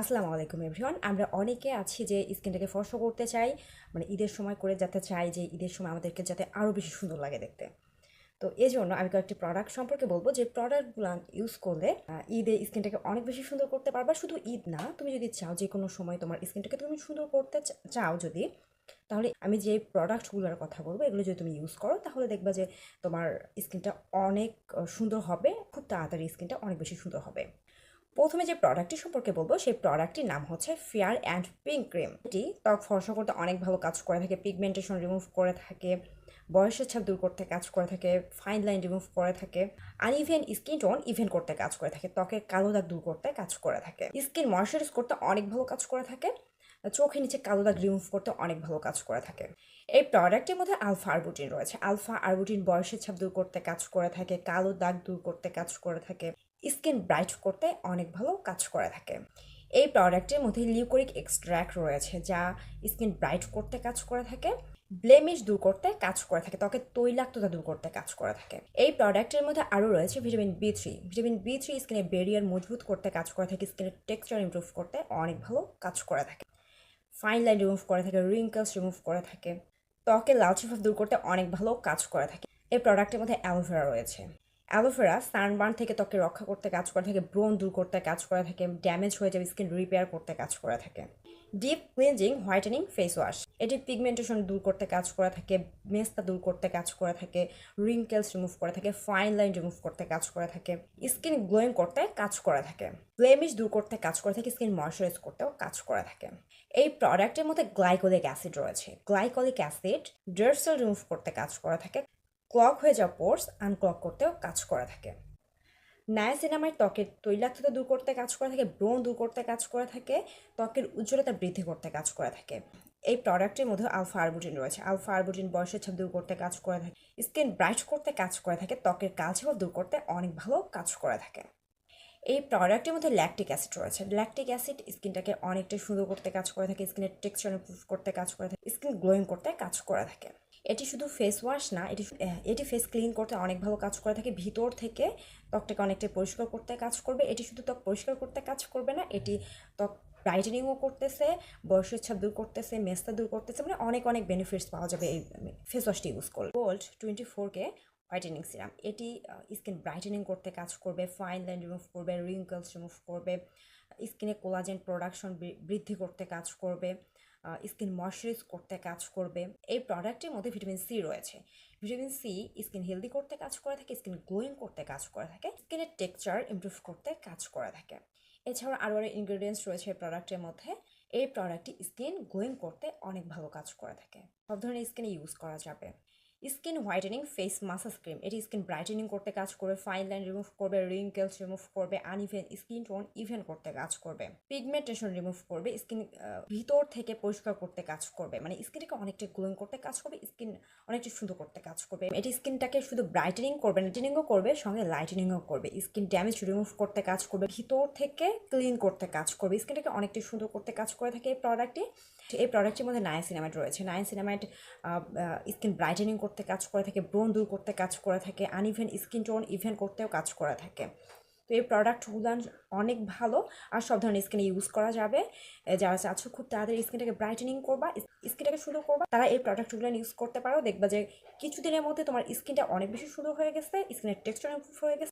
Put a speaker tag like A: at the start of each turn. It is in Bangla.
A: আসসালামু আলাইকুম এভরিওয়ান আমরা অনেকে আছি যে স্কিনটাকে ফর্সা করতে চাই মানে ঈদের সময় করে যাতে চাই যে ঈদের সময় আমাদেরকে যাতে আরও বেশি সুন্দর লাগে দেখতে। তো এই জন্য আমি কয়েকটি প্রোডাক্ট সম্পর্কে বলব যে প্রোডাক্টগুলো ইউজ করলে ঈদে স্কিনটাকে অনেক বেশি সুন্দর করতে পারবা। শুধু ঈদ না, তুমি যদি চাও যে কোনো সময় তোমার স্কিনটাকে তুমি সুন্দর করতে চাও যদি, তাহলে আমি যে প্রোডাক্টগুলোর কথা বলব, এগুলো যদি তুমি ইউজ করো, তাহলে দেখবা যে তোমার স্কিনটা অনেক সুন্দর হবে, খুব তাড়াতাড়ি স্কিনটা অনেক বেশি সুন্দর হবে। প্রথমে যে প্রোডাক্টটি সম্পর্কে বলব, সেই প্রোডাক্টটির নাম হচ্ছে ফেয়ার অ্যান্ড পিঙ্ক ক্রিম এটি ত্বক ফর্সা করতে অনেক ভালো কাজ করে থাকে পিগমেন্টেশন রিমুভ করে থাকে, বয়সের ছাপ দূর করতে কাজ করে থাকে ফাইন লাইন রিমুভ করে থাকে আনইভেন স্কিন টোন ইভেন করতে কাজ করে থাকে, ত্বকের কালো দাগ দূর করতে কাজ করে থাকে স্কিন ময়শ্চারাইজ করতে অনেক ভালো কাজ করে থাকে, চোখের নিচে কালো দাগ রিমুভ করতে অনেক ভালো কাজ করে থাকে। এই প্রোডাক্টের মধ্যে আলফা আরবুটিন রয়েছে আলফা আরবুটিন বয়সের ছাপ দূর করতে কাজ করে থাকে, কালো দাগ দূর করতে কাজ করে থাকে স্কিন ব্রাইট করতে অনেক ভালো কাজ করে থাকে। এই প্রোডাক্টের মধ্যে লিউকোরিক এক্সট্র্যাক্ট রয়েছে, যা স্কিন ব্রাইট করতে কাজ করে থাকে, ব্লেমিশ দূর করতে কাজ করে থাকে, ত্বকের তৈলাক্ততা দূর করতে কাজ করে থাকে। এই প্রোডাক্টের মধ্যে আরও রয়েছে vitamin B three vitamin B three স্কিনের ব্যারিয়ার মজবুত করতে কাজ করে থাকে, স্কিনের টেক্সচার ইমপ্রুভ করতে অনেক ভালো কাজ করে থাকে। ফাইন লাইন রিমুভ করে থাকে রিঙ্কলস রিমুভ করে থাকে ত্বকের লালচে দূর করতে অনেক ভালো কাজ করে থাকে। এই প্রোডাক্টের মধ্যে অ্যালোভেরা রয়েছে। অ্যালোভেরা সানবার্ন থেকে ত্বকে রক্ষা করতে কাজ করে থাকে ব্রণ দূর করতে কাজ করে থাকে ড্যামেজ হয়ে যাবে স্কিন রিপেয়ার করতে কাজ করে থাকে deep cleansing whitening face wash এটি পিগমেন্টেশন দূর করতে কাজ করে থাকে মেস্তা দূর করতে কাজ করে থাকে রিঙ্কেলস রিমুভ করে থাকে ফাইন লাইন রিমুভ করতে কাজ করে থাকে স্কিন গ্লোয়িং করতে কাজ করে থাকে ব্লেমিশ দূর করতে কাজ করে থাকে স্কিন ময়শ্চারাইজ করতেও কাজ করে থাকে এই প্রোডাক্টের মধ্যে গ্লাইকোলিক অ্যাসিড রয়েছে glycolic acid dead cell remove করতে কাজ করে থাকে ক্লক হয়ে যাওয়া পোর্স আনক্লক করতেও কাজ করে থাকে নায়াসিনামাইড ত্বকের তৈলাক্ততা দূর করতে কাজ করে থাকে ব্রণ দূর করতে কাজ করে থাকে ত্বকের উজ্জ্বলতা বৃদ্ধি করতে কাজ করে থাকে এই প্রোডাক্টের মধ্যে আলফা আরবুটিন রয়েছে আলফা আরবুটিন বয়সের ছাপ দূর করতে কাজ করে থাকে স্কিন ব্রাইট করতে কাজ করে থাকে ত্বকের ভাব দূর করতে অনেক ভালো কাজ করে থাকে এই প্রোডাক্টের মধ্যে ল্যাকটিক অ্যাসিড রয়েছে ল্যাকটিক অ্যাসিড স্কিনটাকে অনেকটা সুন্দর করতে কাজ করে থাকে স্কিনের টেক্সচার ইমপ্রুভ করতে কাজ করে থাকে স্কিন গ্লোয়িং করতে কাজ করে থাকে এটি শুধু ফেস ওয়াশ না, এটি এটি ফেস ক্লিন করতে অনেক ভালো কাজ করে থাকে। ভিতর থেকে ত্বকটাকে অনেকটাই পরিষ্কার করতে কাজ করবে। এটি শুধু ত্বক পরিষ্কার করতে কাজ করবে না, এটি ত্বক ব্রাইটেনিংও করতেছে, বয়সের ছাপ দূর করতেছে, মেস্তা দূর করতেছে মানে অনেক অনেক বেনিফিটস পাওয়া যাবে এই ফেস ওয়াশটি ইউজ করলে। গোল্ড টোয়েন্টি ফোরকে হোয়াইটেনিং সিরাম এটি স্কিন ব্রাইটেনিং করতে কাজ করবে ফাইন লাইন রিমুভ করবে রিঙ্কলস রিমুভ করবে স্কিনে কোলাজেন প্রোডাকশন বৃদ্ধি করতে কাজ করবে। স্কিন ময়শ্চারাইজ করতে কাজ করবে। এই প্রোডাক্টের মধ্যে ভিটামিন সি রয়েছে। ভিটামিন সি স্কিন হেলদি করতে কাজ করে থাকে স্কিন গ্লোয়িং করতে কাজ করে থাকে স্কিনের টেক্সচার ইমপ্রুভ করতে কাজ করে থাকে। এছাড়াও আরও আরও ইনগ্রেডিয়েন্টস রয়েছে এই প্রোডাক্টের মধ্যে। এই প্রোডাক্টটি স্কিন গ্লোয়িং করতে অনেক ভালো কাজ করে থাকে। সব ধরনের স্কিনে ইউজ করা যাবে। Skin whitening face massage cream এটি স্কিন ব্রাইটেনিং করতে কাজ করবে ফাইন লাইন রিমুভ করবে রিঙ্কেলস রিমুভ করবে আনইভেন স্কিন টোন ইভেন করতে কাজ করবে। পিগমেন্টেশন রিমুভ করবে স্কিন ভিতর থেকে পরিষ্কার করতে কাজ করবে। মানে স্কিনটাকে অনেকটা গ্লোয়িং করতে কাজ করবে স্কিন অনেকটা সুন্দর করতে কাজ করবে। এটি স্কিনটাকে শুধু ব্রাইটেনিং করবে লাইটেনিংও করবে, সঙ্গে লাইটেনিংও করবে। স্কিন ড্যামেজ রিমুভ করতে কাজ করবে, ভিতর থেকে ক্লিন করতে কাজ করবে। স্কিনটাকে অনেকটা সুন্দর করতে কাজ করে থাকে এই প্রোডাক্টটি এই প্রোডাক্টের মধ্যে নায়াসিনামাইড রয়েছে। নায়াসিনামাইড স্কিন ব্রাইটেনিং করতে কাজ করে থাকে ব্রণ দূর করতে কাজ করে থাকে আনইভেন স্কিন টোন ইভেন করতেও কাজ করে থাকে। তো এই প্রোডাক্টগুলো অনেক ভালো আর সব ধরনের স্কিনে ইউজ করা যাবে। যারা চাচ্ছ খুব তাদের স্কিনটাকে ব্রাইটেনিং করবা স্কিনটাকে সুন্দর করবা, তারা এই প্রোডাক্টগুলো ইউজ করতে পারো। দেখবা যে কিছুদিনের মধ্যে তোমার স্কিনটা অনেক বেশি সুন্দর হয়ে গেছে স্কিনের টেক্সচার ইমপ্রুভ হয়ে গেছে।